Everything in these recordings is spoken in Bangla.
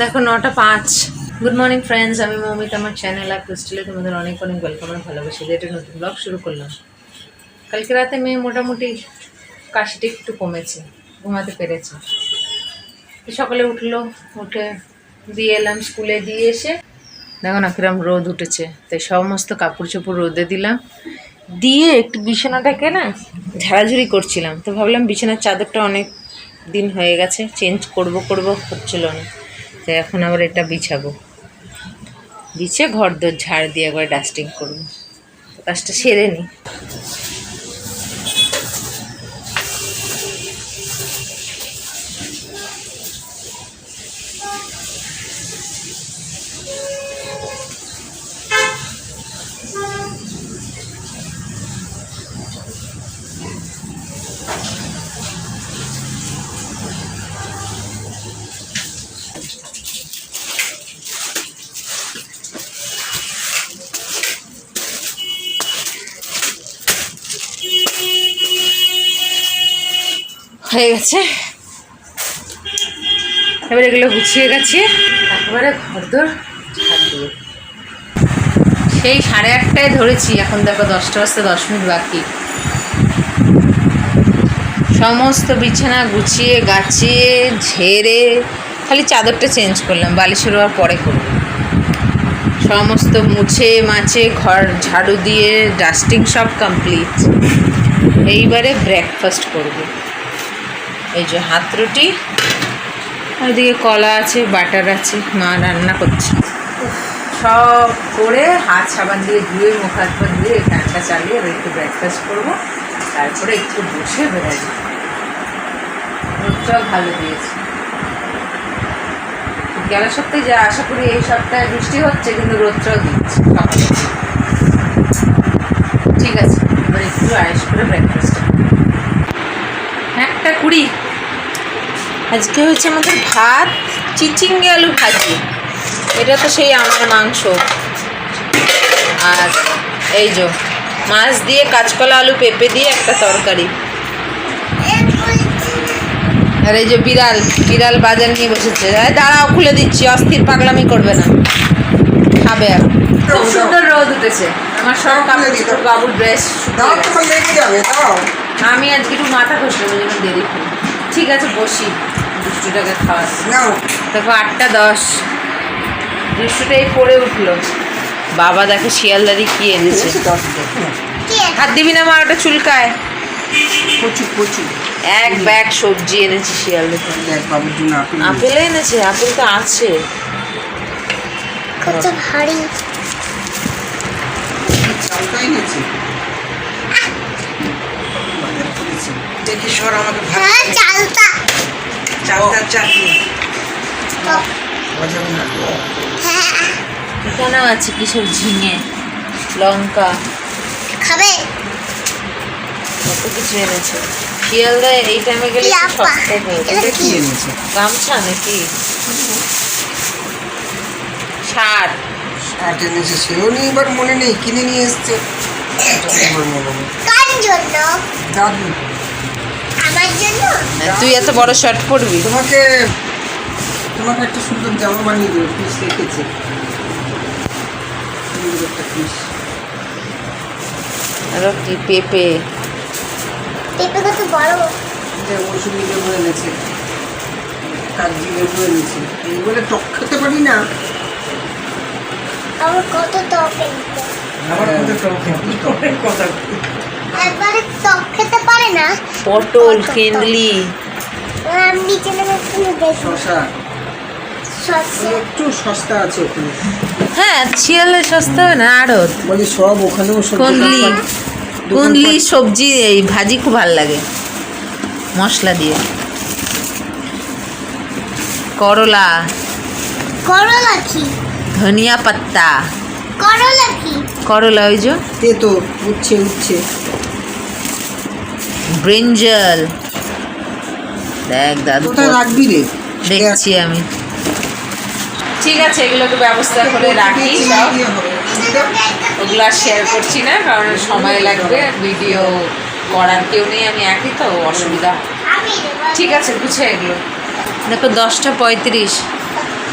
দেখো, নটা পাঁচ। গুড মর্নিং ফ্রেন্ডস আমি মৌমিত, আমার চ্যানেল আর ক্রিস্টালে তোমাদের অনেক অনেক ওয়েলকাম আর ভালোবাসি একটা নতুন ব্লগ শুরু করলাম। কালকে রাতে মেয়ে মোটামুটি কাশিটা একটু কমেছে, ঘুমাতে পেরেছে। সকালে উঠল, উঠে দিয়ে এলাম স্কুলে দিয়ে এসে দেখো না কিরম রোদ উঠেছে। তাই সমস্ত কাপড় চোপড় রোদে দিলাম। দিয়ে একটু বিছানাটাকে না ঝাড়াঝুড়ি করছিলাম। তো ভাবলাম বিছানার চাদরটা অনেক দিন হয়ে গেছে চেঞ্জ করব করব, হচ্ছিল না। তো এখন আবার এটা বিছাবো। বিছে ঘর দোর ঝাড় দিয়ে একবার ডাস্টিং করব। কাজটা সেরে নিই হয়ে গেছে। এবার এগুলো গুছিয়ে গেছে। একবারে ঘর দোর ঝাড় দিয়ে সেই সাড়ে আটটায় ধরেছি, এখন দেখো দশটা বাজতে দশ মিনিট বাকি। সমস্ত বিছানা গুছিয়ে, গাছিয়ে, ঝেড়ে, খালি চাদরটা চেঞ্জ করলাম বালিশের আর পরে করব। সমস্ত মুছে, মাছে, ঘর ঝাড়ু দিয়ে, ডাস্টিং সব কমপ্লিট এইবারে ব্রেকফাস্ট করব। এই যে হাত রুটি। ওইদিকে কলা আছে, বাটার আছে, মা রান্না করছে। সব করে হাত সাবান দিয়ে ধুয়ে, মুখ হাত পা ধুয়ে ফ্যানটা চালিয়ে এবার একটু ব্রেকফাস্ট করব। তারপরে একটু বসে বেড়াবো রোদটাও ভালো দিয়েছে। গেল সপ্তাহে যা আশা করি এই সপ্তাহে বৃষ্টি হচ্ছে, কিন্তু রোদটাও দিচ্ছে ঠিক আছে, এবার একটু আয়েস করে ব্রেকফাস্ট একটা কুড়ি। আজকে হচ্ছে আমাদের ভাত চিচিঙ্গে আলু ভাজি। এটা তো সেই আমার মাংস। আর এই যে মাছ দিয়ে কাঁচকলা আলু পেঁপে দিয়ে একটা তরকারি। আর এই যে বিড়াল বিড়াল বাজার নিয়ে বসেছে। দাঁড়াও খুলে দিচ্ছি অস্থির পাগলামি করবে না। খাবে আর। খুব সুন্দর রোদ উঠেছে। আমার সব কাপড় বাবুর ড্রেস আমি আজকে একটু মাথা ঘষলাম দেরি করি ঠিক আছে বসি। দুষ্টুটাকে নাও। দেখো আটটা দশ। দুষ্টুটা এই পড়ে উঠল। বাবা দেখো শিয়ালদারি কি এনেছে। হাত দিবি না মা ওটা চুলকায়। প্রচুর প্রচুর। এক ব্যাগ সবজি এনেছে শিয়ালদা দেখ বাবুর জন্য আপেল আপেল এনেছে আপেল তো আছে। কত ভারী চালটাই নিয়েছে বাজার করেছে। দেখি সর আমাকে হ্যাঁ চালতা। চাটনি হ্যাঁ। এখানেও আছে কিসব ঝিঙে? লঙ্কা? খাবে? কত কিছু এনেছে। শিয়ালদা এই টাইমে গেলে সস্তায় পেয়ে এটা যাবে। কি? এনেছে গামছা নাকি? শার্ট শার্ট এনেছে সেও নিয়ে এবার মনে নেই কিনে নিয়ে এসছে। এবার কার জন্য? দাদু জন্য? তুই এত বড় শার্ট পরবি? তোমাকে তোমাকে একটা সুন্দর জামা বানিয়ে দেবে পিস রেখেছে। আরও কি পেঁপে। পেঁপে কত বড়? মৌসুমি লেবু এনেছে কাগজি লেবু এনেছে এই বলে টক খেতে পারি না। আমার কত টক এনেছে? আবার কত টক কথা একবারে টক খেতে পারে না পটল কেন্দ্লি একটু সস্তা আছে ওখানে। হ্যাঁ শিয়ালে সস্তা হবে না আরও বলি সব ওখানেও কুন্দলি কুন্দলি সবজি এই ভাজি খুব ভালো লাগে। মশলা দিয়ে। করলা। করলা কি? ধনিয়া পাতা। করলা কি? করলা ওই যে। এ তো উঠছে উঠছে ব্রিঞ্জল। দেখ দাদু কোথায় রাখবি রে? দেখছি আমি। ঠিক আছে এগুলো এগুলোকে ব্যবস্থা করে রাখি ওগুলো আর শেয়ার করছি না কারণ সময় লাগবে ভিডিও করার কেউ নেই আমি একই তো অসুবিধা। ঠিক আছে গুছে এগুলো। দেখো দশটা পঁয়ত্রিশ।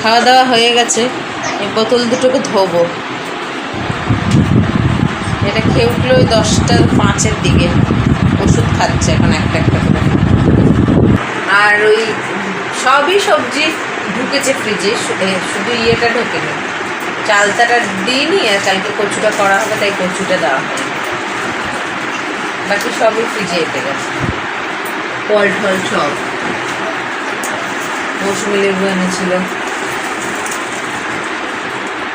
খাওয়া দাওয়া হয়ে গেছে এই বোতল দুটোকে ধোবো। এটা খেয়ে উঠল ওই দশটা পাঁচের দিকে। ওষুধ খাচ্ছে এখন একটা একটা করে। আর ওই সবই সবজি ঢুকেছে ফ্রিজে শুধু ইয়েটা ঢোকেনি। চালতাটা দিইনি আর কালকে কচুটা করা হবে, তাই কচুটা দেওয়া হয় বাকি সবই ফ্রিজে এসে গেছে। ফল টল সব। মৌসুমি লেবু এনেছিল।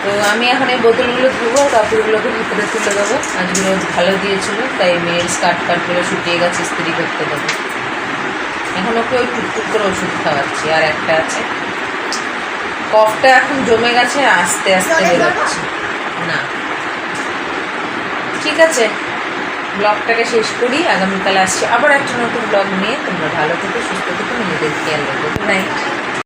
তো আমি এখন এই বোতলগুলো ধুবো কাপড়গুলোকে ভিতরে তুলে দেবো। আজগুলো ভালো দিয়েছিল তাই মেয়ের স্কার্ট কাটগুলো শুকিয়ে গেছে ইস্ত্রি করতে দেবো। এখন ওকে ওই টুকটুক করে ওষুধ খাওয়াচ্ছি আর একটা আছে। কফটা এখন জমে গেছে আস্তে আস্তে বেরোচ্ছে। না। ঠিক আছে ব্লগটাকে শেষ করি আগামীকাল আসছি আবার একটা নতুন ব্লগ নিয়ে। তোমরা ভালো থেকে সুস্থ থেকে নিজেদের খেয়াল রাখো। Good night